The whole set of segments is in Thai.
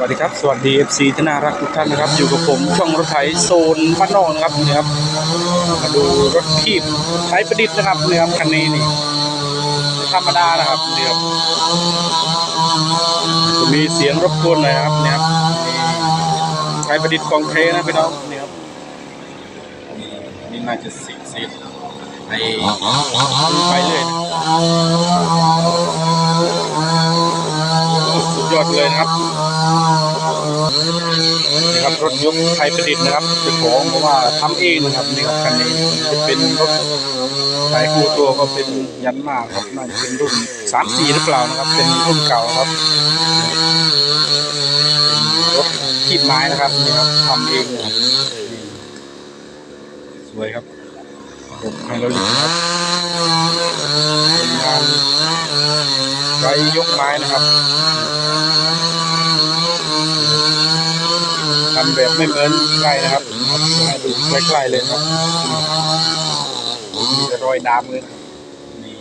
วัสดีครับ สวัสดี FC ที่น่ารักทุกท่านนะครับ อยู่กับผมช่องรถไถโซนบ้านนอกนะครับนี่ครับ มาดูรถขีบไทยประดิษฐ์นะครับนี่ครับคันนี้นี่ธรรมดานะครับนี่ครับจะมีเสียงรบกวนหน่อยนะครับนี่ครับไทยประดิษฐ์ของเทนะพี่น้องนี่ครับนี่น่าจะสิบสิบไปไปเลยนะสุดยอดเลยนะครับ นี่ครับรถยกไทยประดิษฐ์นะครับเจ้าของเพราะว่าทำเองนะครับนี่ครับคันนี้จะเป็นรถสายคู่ตัวก็เป็นยันมากครับน่าจะเป็นรุ่นสามสี่หรือเปล่านะครับ เป็นรุ่นเก่าครับเป็นรถขีดไม้นะครับนี่ครับทำเองนะสวยครับรถไฮโดรลิกนะครับเป็นงานไว้ยกไม้นะครับ ทำ แบบไม่เหมือนใครนะครับให้ดูใกล้ๆเลยครับมีรอยน้ำเลยนี่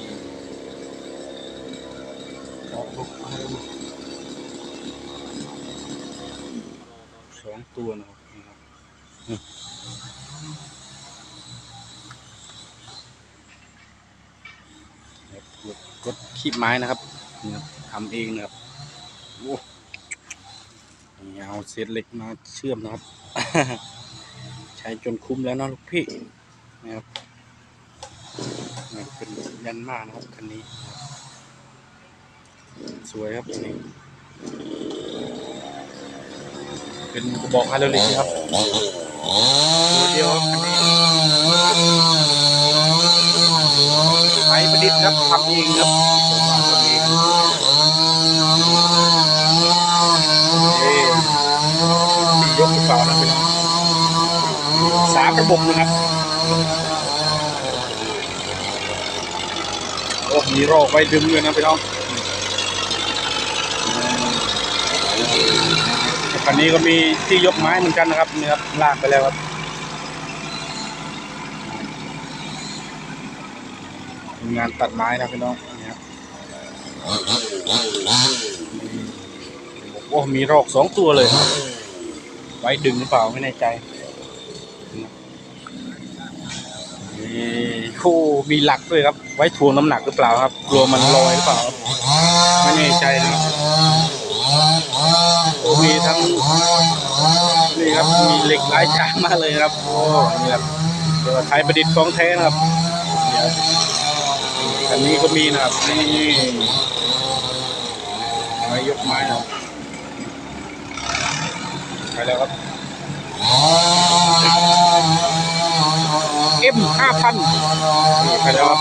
สองตัวนะครับนี่ครับอืมครับรถรถขีบไม้นะครับทำเองนะครับโอ้ นี่เอาเศษเหล็กมาเชื่อมนะครับ ใช้จนคุ้มแล้วนะลูกพี่นะครับเป็นยันมากนะครับคันนี้นะครับสวยครับนี่เป็นกระบอกฮดรอลิกครับตัวเดียวครับคันนี้ไม้ประดิษฐ์ครับทำเองครับผมว่าทำเองเอ๊ะ สี่อเปล่านะพี่น้องสามระบบนะครับโอ้มีรอกไว้ดึงเลยนะพี่น้องคันนี้ก็มีที่ยกไม้เหมือนกันนะครับนี่ครับลากไปแล้วครับงานตัดไม้นะพี่น้องนี่ครับโอ้มีรอกสองตัวเลยครับ ไว้ดึงหรือเปล่าไม่แน่ใจคู่มีหลักด้วยครับ ไว้ทวงน้ำหนักหรือเปล่าครับ กลัวมันลอยหรือเปล่า ไม่แน่ใจนะโอ้มีทั้งนี่ครับมีเหล็กหลายอย่างมากเลยครับโอ้นี่ครับเดี๋ยวไทยประดิษฐ์ของแท้นะครับอันนี้ก็มีนะครับนี่ไว้ยกไม้นะครับ ไปแล้วครับเอ็มห้าพันไปแล้วครับ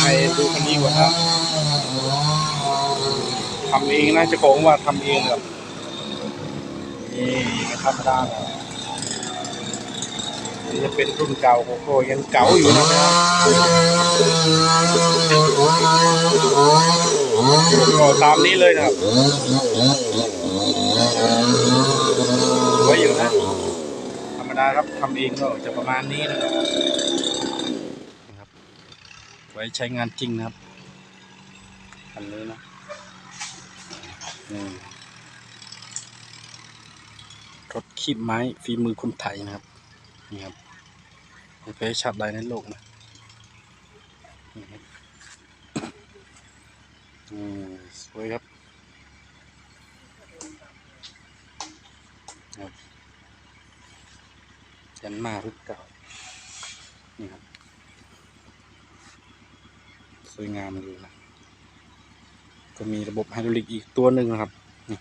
ไปดูคันนี้ก่อนครับทำเองนะเจะของว่าทำเองครับนี่ไม่ธรรมดาครับนี่จะเป็นรุ่นเก่าโอ้โหยังเก่าอยู่นะครับก็ตามนี้เลยนะครับไว้ อยู่นะ ธรรมดาครับทำเองก็จะประมาณนี้นะครับนะครับ ไว้ใช้งานจริงนะครับคันนี้นะนี่รถขีบไม้ฝีมือคนไทยนะครับ นี่ครับไม่เคยชัดใดในโลกนะนี่ครับอืมสวยครับครับ ยันมารุ่นเก่า นี่ครับ สวยงามเลยนะ ก็มีระบบไฮดรอลิกอีกตัวหนึ่งนะครับ นี่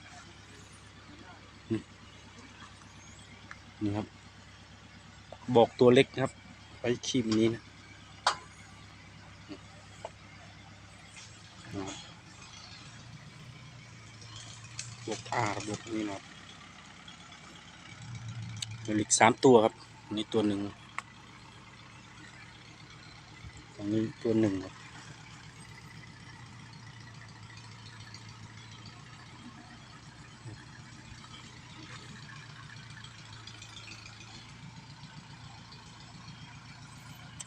นี่ครับ บอกตัวเล็กนะครับ ไปขีบนี้นะบระบบอาระบบนี้นะครับเหลืออีกสามตัวครับ อันนี้ตัวหนึ่งอันนี้ตัวหนึ่งครับ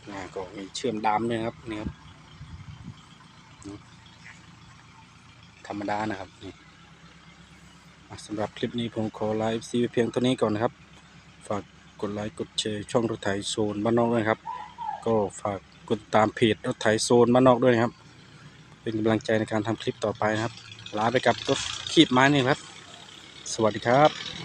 อ่ก็มีเชื่อมดามด้วยครับนี่ครับธรรมดานะครับนี่สำหรับคลิปนี้ผมขอไลฟ์ซีเพียงเท่านี้ก่อนนะครับ กดไลค์กดแชร์ช่องรถไถโซนบ้านนอกด้วยครับ ก็ฝากกดตามเพจรถไถโซนบ้านนอกด้วยครับ เป็นกำลังใจในการทำคลิปต่อไปนะครับลาไปกับรถขีบไม้นี่ครับ สวัสดีครับ